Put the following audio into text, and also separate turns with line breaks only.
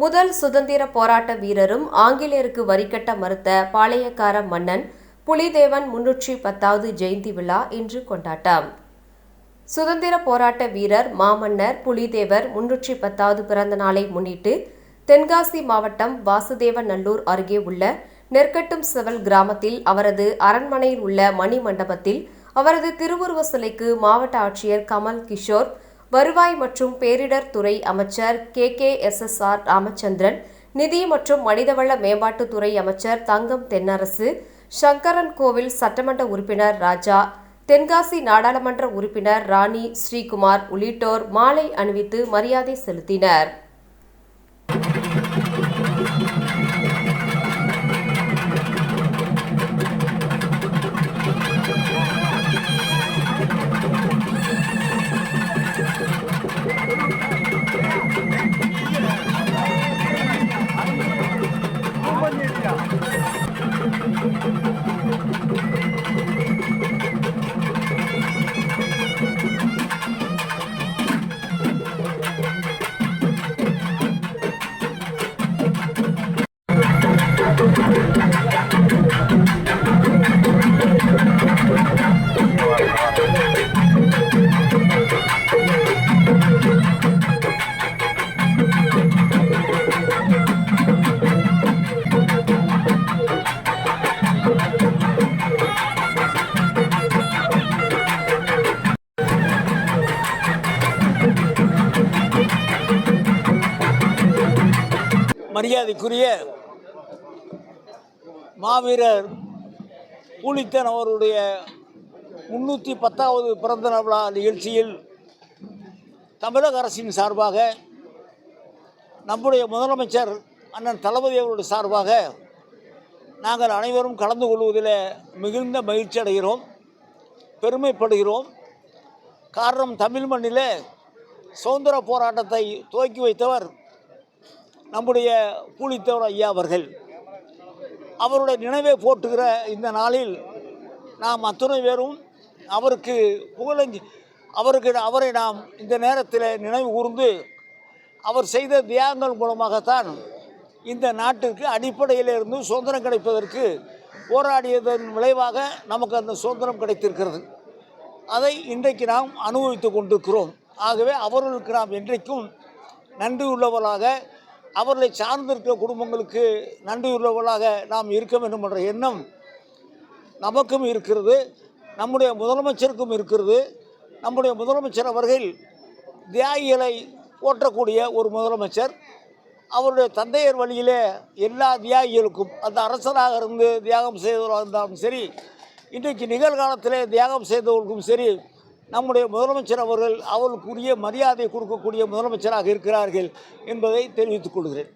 முதல் சுதந்திர போராட்ட வீரரும் ஆங்கிலேயருக்கு வரிகட்ட மறுத்த பாளையக்கார மன்னன் புலிதேவன் முன்னூற்றி பத்தாவது ஜெயந்தி விழா இன்று கொண்டாட்டம். சுதந்திர போராட்ட வீரர் மாமன்னர் புலிதேவர் முன்னூற்றி பத்தாவது பிறந்த நாளை முன்னிட்டு தென்காசி மாவட்டம் வாசுதேவ நல்லூர் அருகே உள்ள நெற்கட்டும் செவல் கிராமத்தில் அவரது அரண்மனையில் உள்ள மணி மண்டபத்தில் அவரது திருவுருவ சிலைக்கு மாவட்ட ஆட்சியர் கமல் கிஷோர் வருவாய் மற்றும் பேரிடர் துறை அமைச்சர் K K S S R Ramachandran நிதி மற்றும் மனிதவள மேம்பாட்டுத்துறை அமைச்சர் தங்கம் தென்னரசு சங்கரன் கோவில் சட்டமன்ற உறுப்பினர் ராஜா தென்காசி நாடாளுமன்ற உறுப்பினர் ராணி ஸ்ரீகுமார் உள்ளிட்டோர் மாலை அணிவித்து மரியாதை செலுத்தினர்.
மரியாதைக்குரிய மாவீரர் பூலித்தன் அவருடைய முன்னூற்றி பத்தாவது பிறந்த விழா நிகழ்ச்சியில் தமிழக அரசின் சார்பாக நம்முடைய முதலமைச்சர் அண்ணன் தளபதி அவருடைய சார்பாக நாங்கள் அனைவரும் கலந்து கொள்வதில் மிகுந்த மகிழ்ச்சி அடைகிறோம் பெருமைப்படுகிறோம். காரணம் தமிழ் மண்ணில் சுதந்திர போராட்டத்தை துவக்கி வைத்தவர் நம்முடைய பூலித்தேவர் ஐயா அவர்கள் அவருடைய நினைவை போட்டுகிற இந்த நாளில் நாம் அத்துணை பேரும் அவருக்கு புகழஞ்சி அவருக்கு அவரை நாம் இந்த நேரத்தில் நினைவு கூர்ந்து அவர் செய்த தியாகங்கள் மூலமாகத்தான் இந்த நாட்டிற்கு அடிப்படையிலிருந்து சுதந்திரம் கிடைப்பதற்கு போராடியதன் விளைவாக நமக்கு அந்த சுதந்திரம் கிடைத்திருக்கிறது. அதை இன்றைக்கு நாம் அனுபவித்து கொண்டிருக்கிறோம். ஆகவே அவர்களுக்கு நாம் என்றைக்கும் நன்றி உள்ளவர்களாக அவர்களை சார்ந்திருக்கிற குடும்பங்களுக்கு நன்றியுள்ளவர்களாக நாம் இருக்க வேண்டும் என்ற எண்ணம் நமக்கும் இருக்கிறது நம்முடைய முதலமைச்சருக்கும் இருக்கிறது. நம்முடைய முதலமைச்சர் அவர்கள் தியாகிகளை ஓட்டக்கூடிய ஒரு முதலமைச்சர். அவருடைய தந்தையர் வழியிலே எல்லா தியாகிகளுக்கும் அந்த அரசராக இருந்து தியாகம் செய்தவராக இருந்தாலும் சரி இன்றைக்கு நிகழ்காலத்திலே தியாகம் செய்தவர்களுக்கும் சரி நம்முடைய முதலமைச்சர் அவர்கள் அவர்களுக்குரிய மரியாதை கொடுக்கக்கூடிய முதலமைச்சராக இருக்கிறார்கள் என்பதை தெரிவித்துக் கொள்கிறேன்.